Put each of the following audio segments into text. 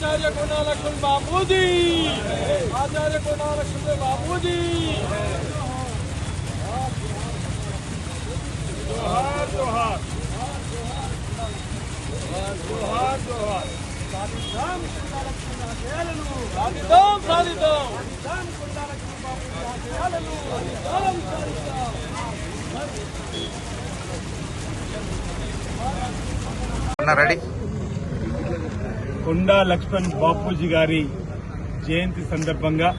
ఆచార్య గుణాలక్ష్మి బాబూజీ! ఆచార్య గుణాలక్ష్మి బాబూజీ! జోహార్ జోహార్ జోహార్ జోహార్ సాధిద్దాం రెడీ? కొండా లక్ష్మణ్ బాపూజీ గారి జయంతి సందర్భంగా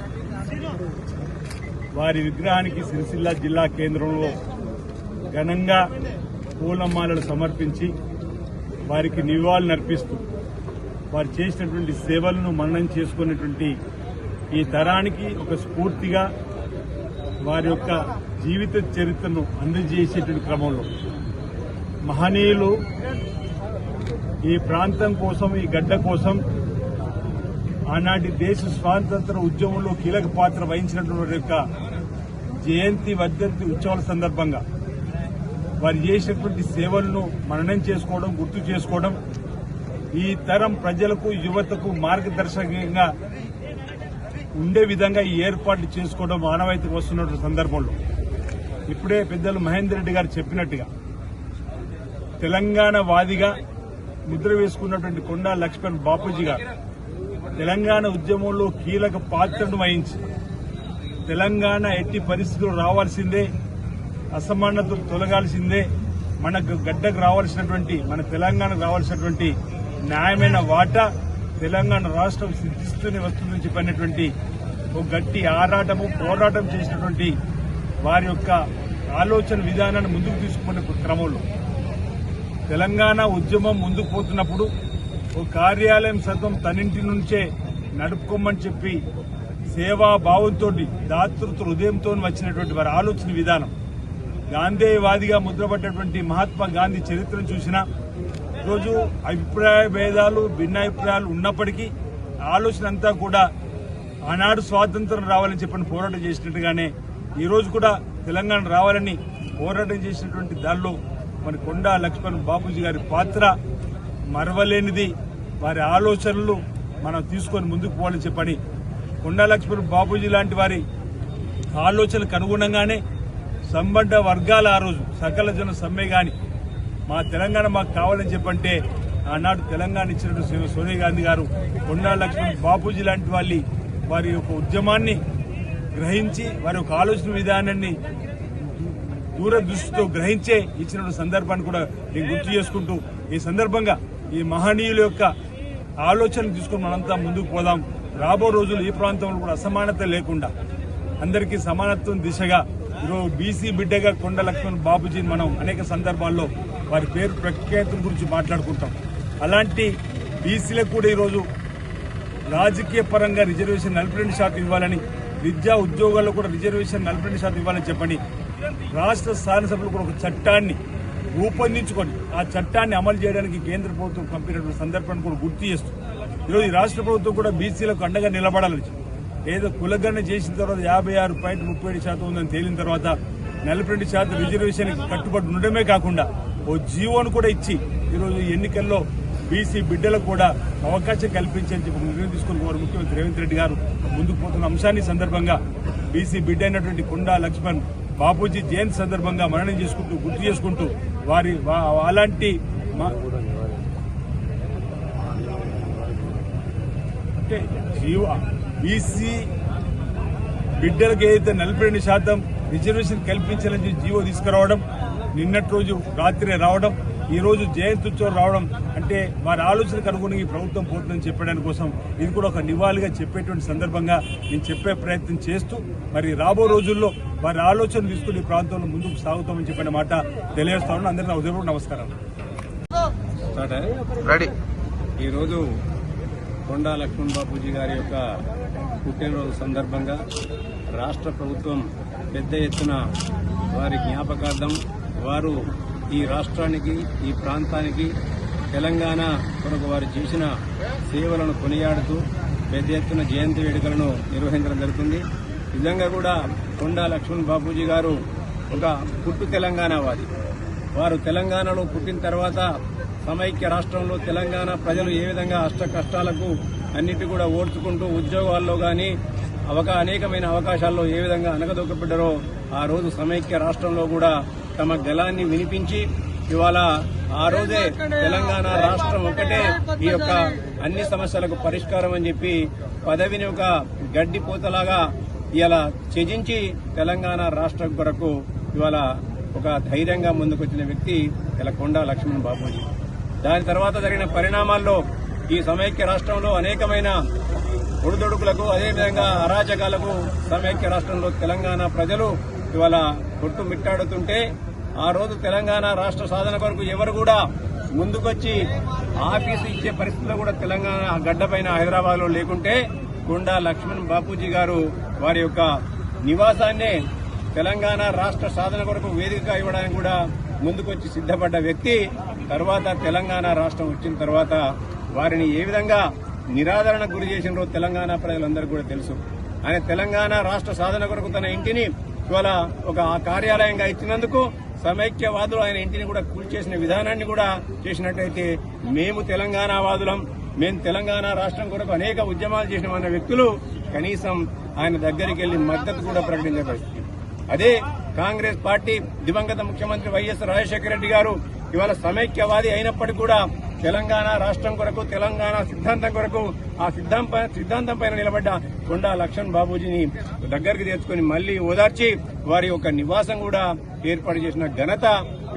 వారి విగ్రహానికి సిరిసిల్ల జిల్లా కేంద్రంలో ఘనంగా పూలమాలలు సమర్పించి వారికి నివాళులర్పిస్తూ వారు చేసినటువంటి సేవలను మననం చేసుకున్నటువంటి ఈ తరానికి ఒక స్ఫూర్తిగా వారి యొక్క జీవిత చరిత్రను అందజేసేటువంటి క్రమంలో మహనీయులు ఈ ప్రాంతం కోసం ఈ గడ్డ కోసం ఆనాటి దేశ స్వాతంత్ర ఉద్యమంలో కీలక పాత్ర వహించినటువంటి యొక్క జయంతి వర్ధంతి ఉత్సవాల సందర్భంగా వారు చేసినటువంటి సేవలను మననం చేసుకోవడం గుర్తు చేసుకోవడం ఈ తరం ప్రజలకు యువతకు మార్గదర్శకంగా ఉండే విధంగా ఈ ఏర్పాట్లు చేసుకోవడం మానవాయితీకి వస్తున్న సందర్భంలో. ఇప్పుడే పెద్దలు మహేందర్ రెడ్డి గారు చెప్పినట్టుగా తెలంగాణ వాదిగా ముద్ర వేసుకున్నటువంటి కొండా లక్ష్మణ్ బాపూజీ గారు. తెలంగాణ ఉద్యమంలో కీలక పాత్రను వహించి తెలంగాణ ఎట్టి పరిస్థితులు రావాల్సిందే అసమానతలు తొలగాల్సిందే మనకు గడ్డకు రావాల్సినటువంటి మన తెలంగాణకు రావాల్సినటువంటి న్యాయమైన వాటా తెలంగాణ రాష్ట్రం సిద్ధిస్తూనే వస్తుందని చెప్పినటువంటి ఒక గట్టి ఆరాటము పోరాటం చేసినటువంటి వారి యొక్క ఆలోచన విధానాన్ని ముందుకు తీసుకునే క్రమంలో తెలంగాణ ఉద్యమం ముందుకు పోతున్నప్పుడు ఓ కార్యాలయం సైతం తనింటి నుంచే నడుపుకోమని చెప్పి సేవా భావంతో దాతృత్వ హృదయంతో వచ్చినటువంటి వారి ఆలోచన విధానం. గాంధేయవాదిగా ముద్రపడ్డటువంటి మహాత్మా గాంధీ చరిత్రను చూసినా ఈరోజు అభిప్రాయ భేదాలు భిన్నాభిప్రాయాలు ఉన్నప్పటికీ ఆలోచన అంతా కూడా ఆనాడు స్వాతంత్రం రావాలని చెప్పని పోరాటం చేసినట్టుగానే ఈరోజు కూడా తెలంగాణ రావాలని పోరాటం చేసినటువంటి దానిలో మన కొండా లక్ష్మణ్ బాపూజీ గారి పాత్ర మరవలేనిది. వారి ఆలోచనలు మనం తీసుకొని ముందుకు పోవాలని చెప్పని కొండా లక్ష్మణ్ బాపూజీ లాంటి వారి ఆలోచనలకు అనుగుణంగానే సంబంధ వర్గాల ఆ రోజు సకల జన సమ్మె కానీ మా తెలంగాణ మాకు కావాలని చెప్పంటే ఆనాడు తెలంగాణ ఇచ్చినట్టు శ్రీ సోనియా గాంధీ గారు కొండా లక్ష్మణ్ బాపూజీ లాంటి వాళ్ళి వారి యొక్క ఉద్యమాన్ని గ్రహించి వారి యొక్క ఆలోచన విధానాన్ని దూరదృష్టితో గ్రహించే ఇచ్చిన సందర్భాన్ని కూడా నేను గుర్తు చేసుకుంటూ ఈ సందర్భంగా ఈ మహనీయుల యొక్క ఆలోచన తీసుకుని మనంతా ముందుకు పోదాం. రాబో రోజులు ఈ ప్రాంతంలో కూడా అసమానత లేకుండా అందరికీ సమానత్వం దిశగా ఈరోజు బీసీ బిడ్డగా కొండ లక్ష్మణ్ బాబుజీని మనం అనేక సందర్భాల్లో వారి పేరు ప్రఖ్యాతుల గురించి మాట్లాడుకుంటాం. అలాంటి బీసీలకు కూడా ఈరోజు రాజకీయ పరంగా రిజర్వేషన్ నలభై రెండు శాతం ఇవ్వాలని విద్యా ఉద్యోగాల్లో కూడా రిజర్వేషన్ నలభై రెండు శాతం ఇవ్వాలని చెప్పండి రాష్ట్ర శాసనసభలు కూడా ఒక చట్టాన్ని రూపొందించుకొని ఆ చట్టాన్ని అమలు చేయడానికి కేంద్ర ప్రభుత్వం పంపినటువంటి సందర్భాన్ని కూడా గుర్తు చేస్తూ ఈరోజు ఈ రాష్ట్ర ప్రభుత్వం కూడా బీసీలకు అండగా నిలబడాలని ఏదో కులగణన చేసిన తర్వాత యాభై ఆరు పాయింట్ ముప్పై ఏడు శాతం ఉందని తేలిన తర్వాత నలభై రెండు శాతం రిజర్వేషన్కి కట్టుబడి ఉండడమే కాకుండా ఓ జీవోను కూడా ఇచ్చి ఈరోజు ఎన్నికల్లో బీసీ బిడ్డలకు కూడా అవకాశం కల్పించని చెప్పి నిర్ణయం తీసుకుని వారు ముఖ్యమంత్రి రేవంత్ రెడ్డి గారు ముందుకు పోతున్న అంశాన్ని సందర్భంగా బీసీ బిడ్డ అయినటువంటి కొండా లక్ష్మణ్ బాపూజీ జయంతి సందర్భంగా మరణం చేసుకుంటూ గుర్తు చేసుకుంటూ వారి వా- అలాంటి అంటే జీవ బీసీ బిడ్డలకు ఏదైతే నలభై రెండు శాతం రిజర్వేషన్ కల్పించాలని జీవో తీసుకురావడం నిన్నటి రోజు రాత్రి రావడం ఈ రోజు జయంతి ఉత్సవం రావడం అంటే వారి ఆలోచనకు అనుగుణంగా ఈ ప్రభుత్వం పోతుందని చెప్పడానికి కోసం ఇది కూడా ఒక నివాళిగా చెప్పేటువంటి సందర్భంగా నేను చెప్పే ప్రయత్నం చేస్తూ మరి రాబో రోజుల్లో వారి ఆలోచన తీసుకుని ఈ ప్రాంతంలో ముందుకు సాగుతామని చెప్పిన మాట తెలియజేస్తా ఉన్నాను. అందరికీ నా ఉదయపూర్వక నమస్కారం. రెడీ. ఈరోజు కొండా లక్ష్మణ్ బాపూజీ గారి యొక్క పుట్టినరోజు సందర్భంగా రాష్ట్ర ప్రభుత్వం పెద్ద ఎత్తున వారి జ్ఞాపకార్థం వారు ఈ రాష్ట్రానికి ఈ ప్రాంతానికి తెలంగాణ కొరకు వారు చేసిన సేవలను కొనియాడుతూ పెద్ద ఎత్తున జయంతి వేడుకలను నిర్వహించడం జరుగుతుంది. నిజంగా కూడా కొండా లక్ష్మణ్ బాపూజీ గారు ఒక పుట్టు తెలంగాణవాది. వారు తెలంగాణలో పుట్టిన తర్వాత సమైక్య రాష్ట్రంలో తెలంగాణ ప్రజలు ఏ విధంగా అష్ట కష్టాలకు అన్నిటి కూడా ఓడ్చుకుంటూ ఉద్యోగాల్లో కానీ అవకా అనేకమైన అవకాశాల్లో ఏ విధంగా అనగదొక్కబడ్డారో ఆ రోజు సమైక్య రాష్ట్రంలో కూడా తమ గలాన్ని వినిపించి ఇవాళ ఆ రోజే తెలంగాణ రాష్ట్రం ఒక్కటే ఈ యొక్క అన్ని సమస్యలకు పరిష్కారం అని చెప్పి పదవిని ఒక గడ్డిపోతలాగా ఇలా త్యజించి తెలంగాణ రాష్ట్రం కొరకు ఇవాళ ఒక ధైర్యంగా ముందుకొచ్చిన వ్యక్తి ఇలా కొండా లక్ష్మణ్ బాబూజీ దాని తర్వాత జరిగిన పరిణామాల్లో ఈ సమైక్య రాష్ట్రంలో అనేకమైన ఒడిదొడుకులకు అదేవిధంగా అరాచకాలకు సమైక్య రాష్ట్రంలో తెలంగాణ ప్రజలు ఇవాళ కొట్టుమిట్టాడుతుంటే ఆ రోజు తెలంగాణ రాష్ట్ర సాధన కొరకు ఎవరు కూడా ముందుకొచ్చి ఆఫీసు ఇచ్చే పరిస్థితుల్లో కూడా తెలంగాణ గడ్డపైన హైదరాబాద్లో లేకుంటే కొండా లక్ష్మణ్ బాపూజీ గారు వారి యొక్క నివాసాన్నే తెలంగాణ రాష్ట్ర సాధన కొరకు వేదిక ఇవ్వడానికి కూడా ముందుకొచ్చి సిద్ధపడ్డ వ్యక్తి. తర్వాత తెలంగాణ రాష్ట్రం వచ్చిన తర్వాత వారిని ఏ విధంగా నిరాదరణ గురి చేసినారో తెలంగాణ ప్రజలందరూ కూడా తెలుసు. ఆయన తెలంగాణ రాష్ట్ర సాధన కొరకు తన ఇంటిని ఇవాళ ఒక కార్యాలయంగా ఇచ్చినందుకు సమైక్యవాదులు ఆయన ఇంటిని కూడా కూల్చేసిన విధానాన్ని కూడా చేసినట్టయితే మేము తెలంగాణ వాదులం. మేము తెలంగాణ రాష్ట్రం కొరకు అనేక ఉద్యమాలు చేసిన చేసినామన్న వ్యక్తులు కనీసం ఆయన దగ్గరికి వెళ్ళి మద్దతు కూడా ప్రకటించే పరిస్థితి. అదే కాంగ్రెస్ పార్టీ దివంగత ముఖ్యమంత్రి వైఎస్ రాజశేఖర రెడ్డి గారు ఇవాళ సమైక్యవాది అయినప్పటికీ కూడా తెలంగాణ రాష్ట్రం కొరకు తెలంగాణ సిద్ధాంతం కొరకు ఆ సిద్ధాంత సిద్ధాంతం పైన నిలబడ్డ కొండా లక్ష్మణ్ బాబూజీని దగ్గరికి తెచ్చుకుని మళ్ళీ ఓదార్చి వారి యొక్క నివాసం కూడా ఏర్పాటు చేసిన ఘనత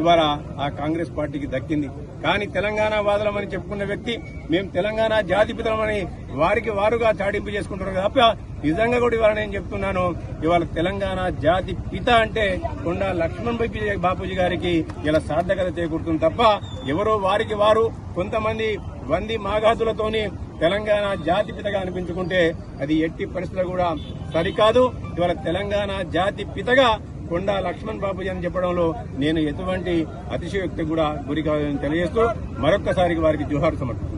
ఇవాళ ఆ కాంగ్రెస్ పార్టీకి దక్కింది. కానీ తెలంగాణ వాదులమని చెప్పుకున్న వ్యక్తి మేము తెలంగాణ జాతిపితలమని వారికి వారుగా చాటింపు చేసుకుంటున్నారు తప్ప నిజంగా కూడా ఇవాళ నేను చెప్తున్నాను ఇవాళ తెలంగాణ జాతి పిత అంటే కొండా లక్ష్మణ్ బాపూజీ- బాపూజీ గారికి ఇలా సార్థకత చేకూరుతుంది తప్ప ఎవరో వారికి వారు కొంతమంది వంది మాగాదులతోని తెలంగాణ జాతి పితగా అనిపించుకుంటే అది ఎట్టి పరిస్థితులు కూడా సరికాదు. ఇవాళ తెలంగాణ జాతి పితగా కొండా లక్ష్మణ్ బాబుజీ అని చెప్పడంలో నేను ఎటువంటి అతిశయోక్తి కూడా గురి కాదని తెలియజేస్తూ మరొక్కసారి వారికి జోహార్ సమర్పిస్తాను